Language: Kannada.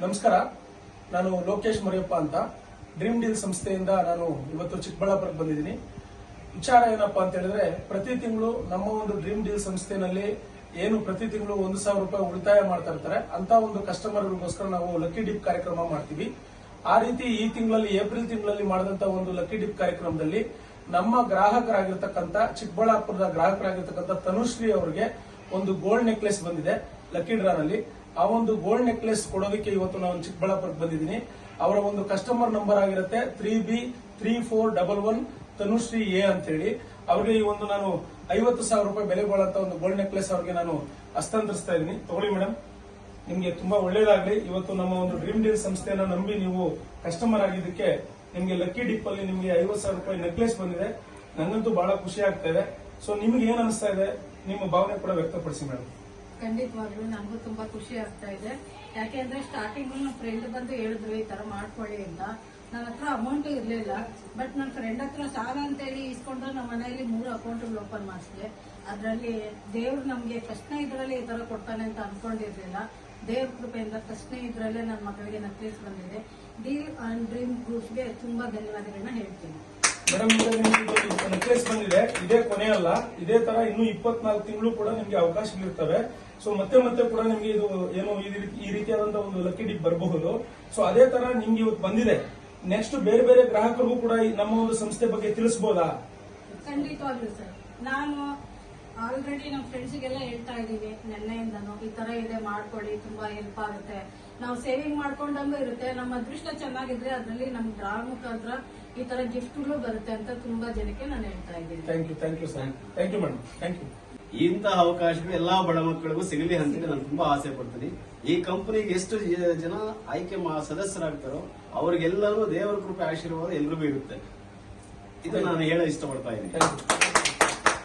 ನಮಸ್ಕಾರ. ನಾನು ಲೋಕೇಶ್ ಮರಿಯಪ್ಪ ಅಂತ. ಡ್ರೀಮ್ ಡೀಲ್ ಸಂಸ್ಥೆಯಿಂದ ನಾನು ಇವತ್ತು ಚಿಕ್ಕಬಳ್ಳಾಪುರಕ್ಕೆ ಬಂದಿದ್ದೀನಿ. ವಿಚಾರ ಏನಪ್ಪಾ ಅಂತ ಹೇಳಿದ್ರೆ, ಪ್ರತಿ ತಿಂಗಳು ನಮ್ಮ ಒಂದು ಡ್ರೀಮ್ ಡೀಲ್ ಸಂಸ್ಥೆನಲ್ಲಿ ಏನು ಪ್ರತಿ ತಿಂಗಳು ಒಂದು ಸಾವಿರ ರೂಪಾಯಿ ಉಳಿತಾಯ ಮಾಡ್ತಾ ಇರ್ತಾರೆ ಅಂತ ಒಂದು ಕಸ್ಟಮರ್ಗೋಸ್ಕರ ನಾವು ಲಕ್ಕಿ ಡಿಪ್ ಕಾರ್ಯಕ್ರಮ ಮಾಡ್ತೀವಿ. ಆ ರೀತಿ ಈ ತಿಂಗಳಲ್ಲಿ ಏಪ್ರಿಲ್ ತಿಂಗಳಲ್ಲಿ ಮಾಡಿದಂತ ಒಂದು ಲಕ್ಕಿ ಡಿಪ್ ಕಾರ್ಯಕ್ರಮದಲ್ಲಿ ನಮ್ಮ ಗ್ರಾಹಕರಾಗಿರ್ತಕ್ಕಂಥ, ಚಿಕ್ಕಬಳ್ಳಾಪುರದ ಗ್ರಾಹಕರಾಗಿರ್ತಕ್ಕಂಥ ತನುಶ್ರೀ ಅವರಿಗೆ ಒಂದು ಗೋಲ್ಡ್ ನೆಕ್ಲೆಸ್ ಬಂದಿದೆ. ಲಕ್ಕಿ ಡ್ರಾನಲ್ಲಿ ಆ ಒಂದು ಗೋಲ್ಡ್ ನೆಕ್ಲೆಸ್ ಕೊಡೋದಕ್ಕೆ ಇವತ್ತು ನಾನು ಚಿಕ್ಕಬಳ್ಳಾಪುರಕ್ಕೆ ಬಂದಿದ್ದೀನಿ. ಅವರ ಒಂದು ಕಸ್ಟಮರ್ ನಂಬರ್ ಆಗಿರುತ್ತೆ three B three four double one Tanushree A ಅಂತ ಹೇಳಿ ಅವ್ರಿಗೆ ಈ ಒಂದು ನಾನು ಐವತ್ತು ಸಾವಿರ ರೂಪಾಯಿ ಬೆಲೆ ಬಾಳಂತ ಒಂದು ಗೋಲ್ಡ್ ನೆಕ್ಲೆಸ್ ಅವ್ರಿಗೆ ನಾನು ಹಸ್ತಾಂತರಿಸ್ತಾ ಇದ್ದೀನಿ. ತಗೊಳ್ಳಿ ಮೇಡಮ್ ನಿಮ್ಗೆ ತುಂಬಾ ಒಳ್ಳೇದಾಗ್ಲಿ. ಇವತ್ತು ನಮ್ಮ ಒಂದು ಡ್ರೀಮ್ ಡೀಲ್ ಸಂಸ್ಥೆಯನ್ನ ನಂಬಿ ನೀವು ಕಸ್ಟಮರ್ ಆಗಿದ್ದಕ್ಕೆ ನಿಮ್ಗೆ ಲಕ್ಕಿ ಡಿಪ್ ಅಲ್ಲಿ ನಿಮ್ಗೆ ಐವತ್ತು ಸಾವಿರ ರೂಪಾಯಿ ನೆಕ್ಲೆಸ್ ಬಂದಿದೆ. ನಂಗಂತೂ ಬಹಳ ಖುಷಿ ಆಗ್ತಾ ಇದೆ. ಸೊ ನಿಮ್ಗೆ ಏನ್ ಅನಿಸ್ತಾ ಇದೆ? ನಿಮ್ಮ ಭಾವನೆ ಕೂಡ ವ್ಯಕ್ತಪಡಿಸಿ ಮೇಡಮ್ ಖಂಡಿತವಾಗ್ಲೂ ನನಗೂ ತುಂಬಾ ಖುಷಿ ಆಗ್ತಾ ಇದೆ. ಯಾಕೆ ಅಂದ್ರೆ ಸ್ಟಾರ್ಟಿಂಗ್ ನನ್ನ ಫ್ರೆಂಡ್ ಬಂದು ಹೇಳಿದ್ರು, ಈ ತರ ಮಾಡ್ಕೊಳ್ಳಿ ಅಂತ. ನನ್ನ ಹತ್ರ ಅಮೌಂಟ್ ಇರ್ಲಿಲ್ಲ. ಬಟ್ ನನ್ನ ಫ್ರೆಂಡ್ ಹತ್ರ ಸಾಲ ಅಂತೇಳಿ ಇಸ್ಕೊಂಡು ನಮ್ಮ ಮನೆಯಲ್ಲಿ ಮೂರು ಅಕೌಂಟ್ಗಳು ಓಪನ್ ಮಾಡಿಸಿದೆ. ಅದರಲ್ಲಿ ದೇವ್ರು ನಮಗೆ ಫಸ್ಟ್ನ ಇದರಲ್ಲಿ ಈ ತರ ಕೊಡ್ತಾನೆ ಅಂತ ಅನ್ಕೊಂಡಿರ್ಲಿಲ್ಲ. ದೇವ್ರ ಕೃಪೆಯಿಂದ ಫಸ್ಟ್ನೇ ಇದರಲ್ಲೇ ನನ್ನ ಮಕ್ಕಳಿಗೆ ನಕ್ಲೇಸ್ ಬಂದಿದೆ. ಡೀಲ್ ಅಂಡ್ ಡ್ರೀಮ್ ಗ್ರೂಪ್ಸ್ಗೆ ತುಂಬಾ ಧನ್ಯವಾದಗಳನ್ನ ಹೇಳ್ತೀನಿ. ನೆಕ್ಲೆಸ್ ಬಂದಿದೆ. ಇದೇ ಕೊನೆ ಅಲ್ಲ. ಇದೇ ತರ ಇನ್ನು ಇಪ್ಪತ್ನಾಲ್ಕು ತಿಂಗಳು ಕೂಡ ನಿಮ್ಗೆ ಅವಕಾಶಗಳಿರ್ತವೆ ಸೊ ಮತ್ತೆ ಮತ್ತೆ ಕೂಡ ನಿಮ್ಗೆ ಇದು ಏನು ಈ ರೀತಿ- ಈ ರೀತಿಯಾದಂತಹ ಒಂದು ಲಕ್ಕಿ ಡಿಪ್ ಬರಬಹುದು. ಸೊ ಅದೇ ತರ ನಿಮ್ಗೆ ಇವತ್ತು ಬಂದಿದೆ. ನೆಕ್ಸ್ಟ್ ಬೇರೆ ಬೇರೆ ಗ್ರಾಹಕರಿಗೂ ಕೂಡ ನಮ್ಮ ಒಂದು ಸಂಸ್ಥೆ ಬಗ್ಗೆ ತಿಳಿಸಬಹುದಾ ಖಂಡಿತವಾಗ್ಲೂ ಸರ್. ನಾನು ಆಲ್ರೆಡಿ ನಮ್ಮ ಫ್ರೆಂಡ್ಸಿಗೆಲ್ಲ ಹೇಳ್ತಾ ಇದ್ದೀವಿ, ನೆನ್ನೆಯಿಂದನು ಈ ತರ ಇದೆ, ಮಾಡ್ಕೊಳ್ಳಿ, ತುಂಬಾ ಹೆಲ್ಪ್ ಆಗುತ್ತೆ. ನಾವು ಸೇವಿಂಗ್ ಮಾಡ್ಕೊಂಡಂಗೂ ಇರುತ್ತೆ. ನಮ್ಮ ಅದೃಷ್ಟ ಚೆನ್ನಾಗಿದ್ರೆ ಅದರಲ್ಲಿ ನಮ್ ಗ್ರಾಹಕರ ಈ ತರ ಗಿಫ್ಟ್ಗಳು ಬರುತ್ತೆ ಅಂತ ತುಂಬಾ ಜನಕ್ಕೆ ನಾನು ಹೇಳ್ತಾ ಇದ್ದೀನಿ. Thank you thank you sir thank you madam thank you ಇಂತಹ ಅವಕಾಶಗಳು ಎಲ್ಲಾ ಬಡ ಮಕ್ಕಳಿಗೂ ಸಿಗಲಿ ಅಂತ ನಾನು ತುಂಬಾ ಆಸೆ ಪಡ್ತೀನಿ. ಈ ಕಂಪನಿಗೆ ಎಷ್ಟು ಜನ ಆಯ್ಕೆ ಮಾ- ಸದಸ್ಯರಾಗ್ತಾರೋ ಅವ್ರಿಗೆಲ್ಲರೂ ದೇವರ ಕೃಪೆ ಆಶೀರ್ವಾದ ಎಲ್ರಿಗೂ ಇರುತ್ತೆ. ಇದು ನಾನು ಹೇಳ ಇಷ್ಟಪಡ್ತಾ ಇದ್ದೀನಿ. Thank you